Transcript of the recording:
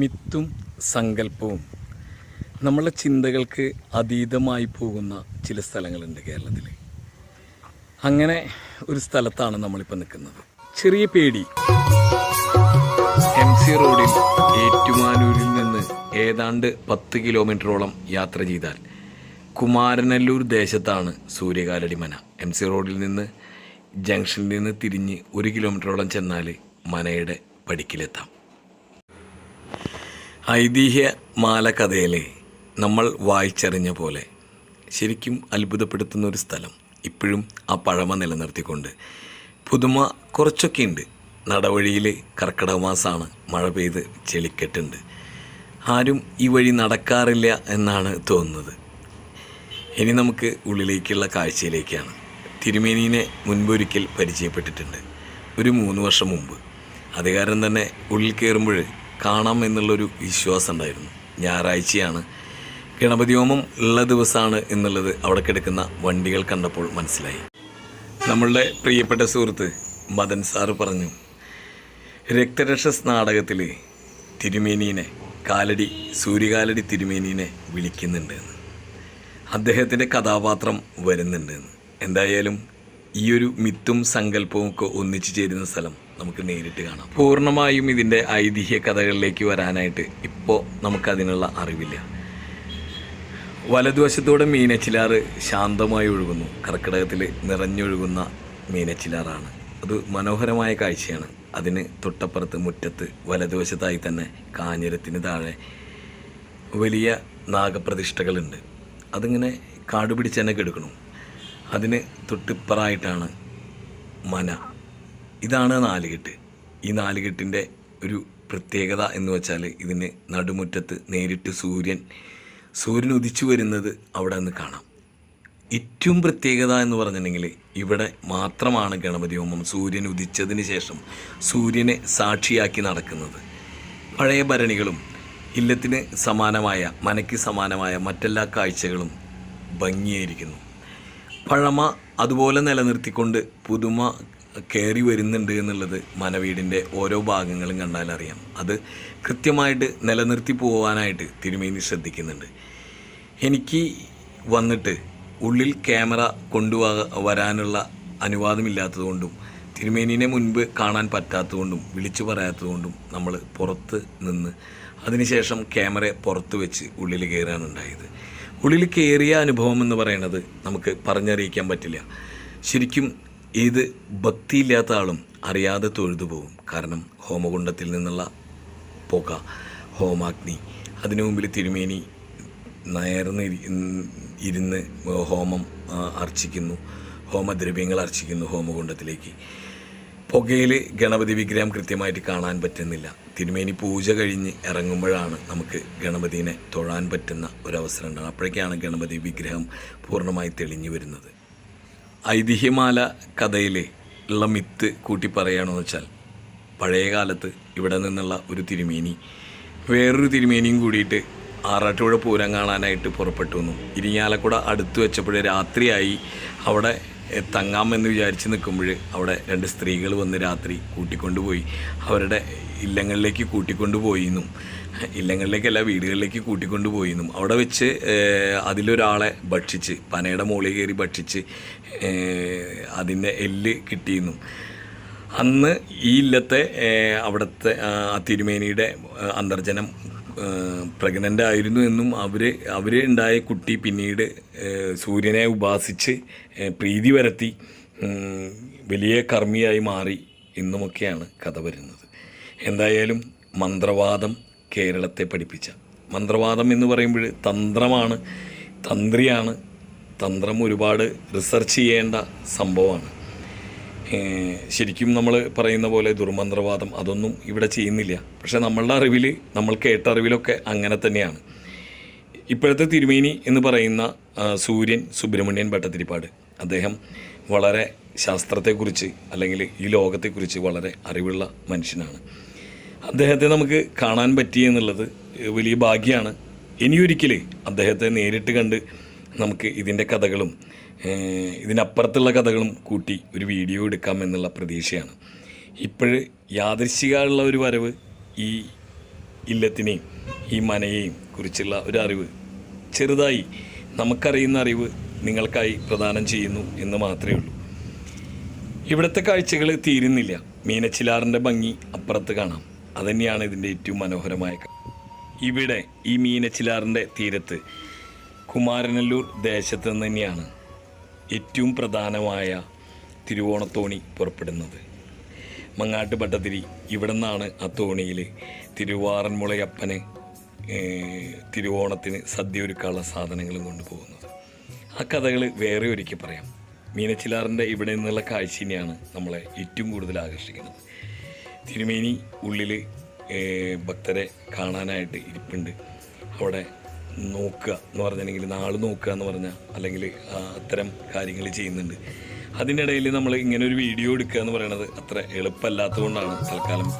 മിത്തും സങ്കല്പവും നമ്മളെ ചിന്തകൾക്ക് അതീതമായി പോകുന്ന ചില സ്ഥലങ്ങളുണ്ട് കേരളത്തിൽ അങ്ങനെ ഒരു സ്ഥലത്താണ് നമ്മളിപ്പോൾ നിൽക്കുന്നത്. ചെറിയ പേടി. എം സി റോഡിൽ ഏറ്റുമാനൂരിൽ നിന്ന് ഏതാണ്ട് പത്ത് കിലോമീറ്ററോളം യാത്ര ചെയ്താൽ Kumaranalloor ദേശത്താണ് Suryakaladi Mana M C road നിന്ന് ജംഗ്ഷനിൽ നിന്ന് തിരിഞ്ഞ് ഒരു കിലോമീറ്ററോളം ചെന്നാൽ മനയുടെ പടിക്കിലെത്താം. ഐതിഹ്യ കഥയിലെ നമ്മൾ വായിച്ചറിഞ്ഞ പോലെ ശരിക്കും അത്ഭുതപ്പെടുത്തുന്ന ഒരു സ്ഥലം ഇപ്പോഴും ആ പഴമ നിലനിർത്തിക്കൊണ്ട്. പുതുമ കുറച്ചൊക്കെ ഉണ്ട് നടവഴിയിൽ കർക്കിടക മാസമാണ് മഴ പെയ്ത് ചെളിക്കെട്ടുണ്ട്. ആരും ഈ വഴി നടക്കാറില്ല എന്നാണ് തോന്നുന്നത്. ഇനി നമുക്ക് ഉള്ളിലേക്കുള്ള കാഴ്ചയിലേക്കാണ്. തിരുമേനീനെ മുൻപൊരിക്കൽ പരിചയപ്പെട്ടിട്ടുണ്ട്. ഒരു മൂന്ന് വർഷം മുമ്പ്. അത് കാരണം തന്നെ ഉള്ളിൽ കയറുമ്പോൾ കാണാം എന്നുള്ളൊരു വിശ്വാസം ഉണ്ടായിരുന്നു. ഞായറാഴ്ചയാണ്. ഗണപതി ഹോമം ഉള്ള ദിവസമാണ് എന്നുള്ളത് അവിടെ കിടക്കുന്ന വണ്ടികൾ കണ്ടപ്പോൾ മനസ്സിലായി. നമ്മളുടെ പ്രിയപ്പെട്ട സുഹൃത്ത് മദൻ സാറ് പറഞ്ഞു രക്തരക്ഷസ് നാടകത്തിൽ തിരുമേനീനെ കാലടി സൂര്യകാലടി തിരുമേനീനെ വിളിക്കുന്നുണ്ട് എന്ന്. അദ്ദേഹത്തിന്റെ കഥാപാത്രം വരുന്നുണ്ട് എന്ന്. എന്തായാലും ഈ ഒരു മിത്തും സങ്കല്പവും ഒക്കെ ഒന്നിച്ചു ചേരുന്ന സ്ഥലം നമുക്ക് നേരിട്ട് കാണാം. പൂർണമായും ഇതിന്റെ ഐതിഹ്യ കഥകളിലേക്ക് വരാനായിട്ട് ഇപ്പോൾ നമുക്കതിനുള്ള അറിവില്ല. വലതുവശത്തൂടെ മീനച്ചിലാറ് ശാന്തമായി ഒഴുകുന്നു. കർക്കിടകത്തിൽ നിറഞ്ഞൊഴുകുന്ന മീനച്ചിലാറാണ്. അത് മനോഹരമായ കാഴ്ചയാണ്. അതിന് തൊട്ടപ്പുറത്ത് മുറ്റത്ത് വലതുവശത്തായി തന്നെ കാഞ്ഞിരത്തിന് താഴെ വലിയ നാഗപ്രതിഷ്ഠകളുണ്ട്. അതിങ്ങനെ കാടുപിടിച്ച് തന്നെ കെടുക്കണം അതിന് തൊട്ടിപ്പറായിട്ടാണ് മന. ഇതാണ് നാലുകെട്ട്. ഈ നാലുകെട്ടിന്റെ ഒരു പ്രത്യേകത എന്ന് വെച്ചാൽ ഇതിന് നടുമുറ്റത്ത് നേരിട്ട് സൂര്യൻ സൂര്യൻ ഉദിച്ചു വരുന്നത് അവിടെ നിന്ന് കാണാം. ഏറ്റവും പ്രത്യേകത എന്ന് പറഞ്ഞിട്ടുണ്ടെങ്കിൽ ഇവിടെ മാത്രമാണ് ഗണപതി ഹോമം സൂര്യൻ ഉദിച്ചതിന് ശേഷം സൂര്യനെ സാക്ഷിയാക്കി നടക്കുന്നത്. പഴയ ഭരണികളും ഇല്ലത്തിന് സമാനമായ മനയ്ക്ക് സമാനമായ മറ്റെല്ലാ കാഴ്ചകളും ഭംഗിയായിരിക്കുന്നു. പഴമ അതുപോലെ നിലനിർത്തിക്കൊണ്ട് പുതുമ കയറി വരുന്നുണ്ട് എന്നുള്ളത് മനവീടിന്റെ ഓരോ ഭാഗങ്ങളും കണ്ടാലറിയാം അത് കൃത്യമായിട്ട് നിലനിർത്തി പോകാനായിട്ട് തിരുമേനി ശ്രദ്ധിക്കുന്നുണ്ട്. എനിക്ക് വന്നിട്ട് ഉള്ളിൽ ക്യാമറ കൊണ്ടുപോക വരാനുള്ള അനുവാദമില്ലാത്തതുകൊണ്ടും തിരുമേനിനെ മുൻപ് കാണാൻ പറ്റാത്തതുകൊണ്ടും വിളിച്ചു പറയാത്തതുകൊണ്ടും നമ്മൾ പുറത്ത് നിന്ന് അതിനുശേഷം ക്യാമറ പുറത്ത് വെച്ച് ഉള്ളിൽ കയറാണ് ഉണ്ടായത് ഉള്ളിൽ കയറിയ അനുഭവം എന്ന് പറയുന്നത് നമുക്ക് പറഞ്ഞറിയിക്കാൻ പറ്റില്ല. ശരിക്കും ഇത് ഭക്തിയില്ലാത്ത ആളും അറിയാതെ തൊഴുതു പോകും. കാരണം ഹോമകുണ്ടത്തിൽ നിന്നുള്ള പുക ഹോമാഗ്നി അതിനു മുമ്പിൽ തിരുമേനി നയർന്ന് ഇരി- ഇരുന്ന് ഹോമം അർച്ചിക്കുന്നു. ഹോമദ്രവ്യങ്ങൾ അർച്ചിക്കുന്നു ഹോമകുണ്ടത്തിലേക്ക്. പുകയിൽ ഗണപതി വിഗ്രഹം കൃത്യമായിട്ട് കാണാൻ പറ്റുന്നില്ല. തിരുമേനി പൂജ കഴിഞ്ഞ് ഇറങ്ങുമ്പോഴാണ് നമുക്ക് ഗണപതിനെ തൊഴാൻ പറ്റുന്ന ഒരവസരം ഉണ്ടാകും അപ്പോഴേക്കാണ് ഗണപതി വിഗ്രഹം പൂർണമായി തെളിഞ്ഞു വരുന്നത്. ഐതിഹ്യമാല കഥയിലെ ഉള്ള മിത്ത് കൂട്ടി പറയുകയാണെന്ന് വെച്ചാൽ പഴയ കാലത്ത് ഇവിടെ നിന്നുള്ള ഒരു തിരുമേനി വേറൊരു തിരുമേനിയും കൂടിയിട്ട് ആറാട്ടുപുഴ പൂരം കാണാനായിട്ട് പുറപ്പെട്ടു വന്നു ഇരിങ്ങാലക്കുട അടുത്ത് വെച്ചപ്പോഴേ രാത്രിയായി അവിടെ തങ്ങാമെന്ന് വിചാരിച്ച് നിൽക്കുമ്പോൾ അവിടെ രണ്ട് സ്ത്രീകൾ വന്ന് രാത്രി കൂട്ടിക്കൊണ്ടുപോയി. അവരുടെ ഇല്ലങ്ങളിലേക്ക് കൂട്ടിക്കൊണ്ടുപോയിന്നും. ഇല്ലങ്ങളിലേക്കല്ല വീടുകളിലേക്ക് കൂട്ടിക്കൊണ്ടുപോയിന്നും. അവിടെ വെച്ച് അതിലൊരാളെ ഭക്ഷിച്ച് പനയുടെ മുകളിൽ കയറി ഭക്ഷിച്ച് അതിന്റെ എല്ല് കിട്ടിയെന്നും അന്ന് ഈ ഇല്ലത്തെ അവിടുത്തെ തിരുമേനിയുടെ അന്തർജനം പ്രഗ്നന്റ് ആയിരുന്നു എന്നും അവർ അവർ ഉണ്ടായ കുട്ടി പിന്നീട് സൂര്യനെ ഉപാസിച്ച് പ്രീതി വരത്തി വലിയ കർമ്മിയായി മാറി എന്നുമൊക്കെയാണ് കഥ വരുന്നത്. എന്തായാലും മന്ത്രവാദം കേരളത്തെ പഠിപ്പിച്ച മന്ത്രവാദം എന്ന് പറയുമ്പോൾ തന്ത്രമാണ് തന്ത്രിയാണ് തന്ത്രം ഒരുപാട് റിസർച്ച് ചെയ്യേണ്ട സംഭവമാണ്. ശരിക്കും നമ്മൾ പറയുന്ന പോലെ ദുർമന്ത്രവാദം അതൊന്നും ഇവിടെ ചെയ്യുന്നില്ല. പക്ഷേ നമ്മളുടെ അറിവിൽ നമ്മൾ കേട്ട അറിവിലൊക്കെ അങ്ങനെ തന്നെയാണ്. ഇപ്പോഴത്തെ തിരുമേനി എന്ന് പറയുന്ന സൂര്യൻ സുബ്രഹ്മണ്യൻ ഭട്ടതിരിപ്പാട്. അദ്ദേഹം വളരെ ശാസ്ത്രത്തെക്കുറിച്ച് അല്ലെങ്കിൽ ഈ ലോകത്തെക്കുറിച്ച് വളരെ അറിവുള്ള മനുഷ്യനാണ്. അദ്ദേഹത്തെ നമുക്ക് കാണാൻ പറ്റി എന്നുള്ളത് വലിയ ഭാഗ്യമാണ്. ഇനിയൊരിക്കൽ അദ്ദേഹത്തെ നേരിട്ട് കണ്ട് നമുക്ക് ഇതിന്റെ കഥകളും ഇതിനപ്പുറത്തുള്ള കഥകളും കൂട്ടി ഒരു വീഡിയോ എടുക്കാം എന്നുള്ള പ്രതീക്ഷയാണ്. ഇപ്പോഴ് യാദൃശികമുള്ള ഒരു വരവ് ഈ ഇല്ലത്തിനെയും ഈ മനയെയും കുറിച്ചുള്ള ഒരു അറിവ് ചെറുതായി നമുക്കറിയുന്ന അറിവ് നിങ്ങൾക്കായി പ്രദാനം ചെയ്യുന്നു എന്ന് മാത്രമേ ഉള്ളൂ. ഇവിടുത്തെ കാഴ്ചകൾ തീരുന്നില്ല. മീനച്ചിലാറിന്റെ ഭംഗി അപ്പുറത്ത് കാണാം. അതുതന്നെയാണ് ഇതിന്റെ ഏറ്റവും മനോഹരമായ ഇവിടെ ഈ മീനച്ചിലാറിന്റെ തീരത്ത് കുമാരനല്ലൂർ ദേശത്ത് നിന്ന് തന്നെയാണ് ഏറ്റവും പ്രധാനമായ തിരുവോണത്തോണി പുറപ്പെടുന്നത്. മങ്ങാട്ട് ഭട്ടതിരി ഇവിടെ നിന്നാണ് ആ തോണിയിൽ തിരുവാറന്മുളയപ്പന് തിരുവോണത്തിന് സദ്യ ഒരുക്കാനുള്ള സാധനങ്ങളും കൊണ്ടുപോകുന്നത്. ആ കഥകൾ വേറെ ഒരിക്കൽ പറയാം. മീനച്ചിലാറിന്റെ ഇവിടെ നിന്നുള്ള കാഴ്ച തന്നെയാണ് നമ്മളെ ഏറ്റവും കൂടുതൽ ആകർഷിക്കുന്നത്. തിരുമേനി ഉള്ളിൽ ഭക്തരെ കാണാനായിട്ട് ഇരിപ്പുണ്ട്. അവിടെ നോക്കുക എന്ന് പറഞ്ഞിട്ടുണ്ടെങ്കിൽ നാൾ നോക്കുക എന്ന് പറഞ്ഞാൽ അല്ലെങ്കിൽ അത്തരം കാര്യങ്ങൾ ചെയ്യുന്നുണ്ട്. അതിനിടയിൽ നമ്മൾ ഇങ്ങനെ ഒരു വീഡിയോ എടുക്കുക എന്ന് പറയുന്നത് അത്ര എളുപ്പമല്ലാത്തതുകൊണ്ടാണ് തൽക്കാലം